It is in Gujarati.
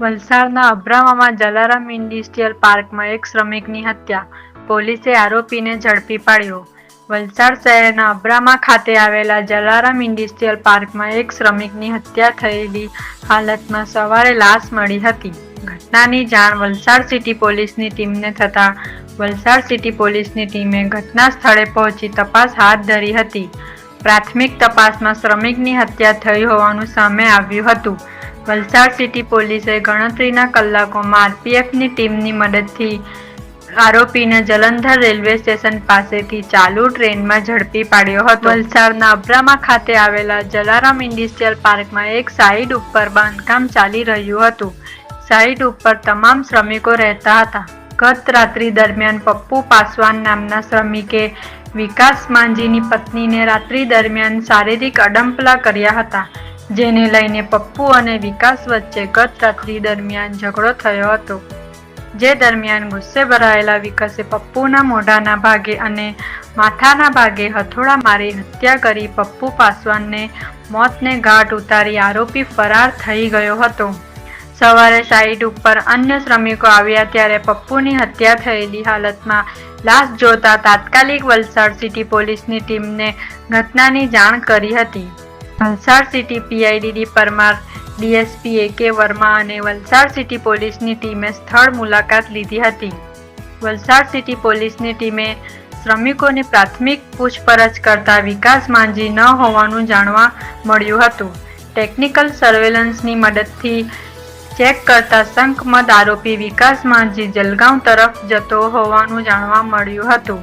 વલસાડના અબ્રામામાં જલારામ ઇન્ડસ્ટ્રીયલ પાર્કમાં એક શ્રમિકની હત્યા, પોલીસે આરોપીને ઝડપી પાડ્યો. વલસાડ શહેરના અબ્રામા ખાતે આવેલા જલારામ ઇન્ડસ્ટ્રીયલ પાર્કમાં એક શ્રમિકની હત્યા થયેલી હાલતમાં સવારે લાશ મળી હતી. ઘટનાની જાણ વલસાડ સિટી પોલીસની ટીમને થતાં વલસાડ સિટી પોલીસની ટીમે ઘટના સ્થળે પહોંચી તપાસ હાથ ધરી હતી. પ્રાથમિક તપાસમાં શ્રમિકની હત્યા થઈ હોવાનું સામે આવ્યું હતું. વલસાડ સિટી પોલીસે ગણતરીના કલાકોમાં આરપીએફની ટીમની મદદથી આરોપીને જલંધર રેલવે સ્ટેશન પાસેથી ચાલુ ટ્રેનમાં ઝડપી પાડ્યો હતો. વલસાડના અબ્રામા ખાતે આવેલા જલારામ ઇન્ડસ્ટ્રીયલ પાર્કમાં એક સાઇડ ઉપર બાંધકામ ચાલી રહ્યું હતું. સાઇડ ઉપર તમામ શ્રમિકો રહેતા હતા. ગત રાત્રિ દરમિયાન પપ્પુ પાસવાન નામના શ્રમિકે વિકાસ માંજીની પત્નીને રાત્રિ દરમિયાન શારીરિક અડંપલા કર્યા હતા. જેને લઈને પપ્પુ અને વિકાસ વચ્ચે ગત રાત્રિ દરમિયાન ઝઘડો થયો હતો. જે દરમિયાન ગુસ્સે ભરાયેલા વિકાસે પપ્પુના મોઢાના ભાગે અને માથાના ભાગે હથોડા મારી હત્યા કરી પપ્પુ પાસવાનને મોતને ઘાટ ઉતારી આરોપી ફરાર થઈ ગયો હતો. સવારે સાઇટ ઉપર અન્ય શ્રમિકો આવ્યા ત્યારે પપ્પુની હત્યા થયેલી હાલતમાં લાશ જોતા તાત્કાલિક વલસાડ સિટી પોલીસની ટીમને ઘટનાની જાણ કરી હતી. Valsad city PI D D Parmar, DSP A K Verma અને વલસાડ સિટી પોલીસની ટીમે સ્થળ મુલાકાત લીધી હતી. વલસાડ સિટી પોલીસની ટીમે શ્રમિકોની પ્રાથમિક પૂછપરછ કરતા વિકાસ માંજી ન હોવાનું જાણવા મળ્યું હતું. ટેકનિકલ સર્વેલન્સની મદદથી ચેક કરતા શંકમદ આરોપી વિકાસ માંજી જલગાંવ તરફ જતો હોવાનું જાણવા મળ્યું હતું.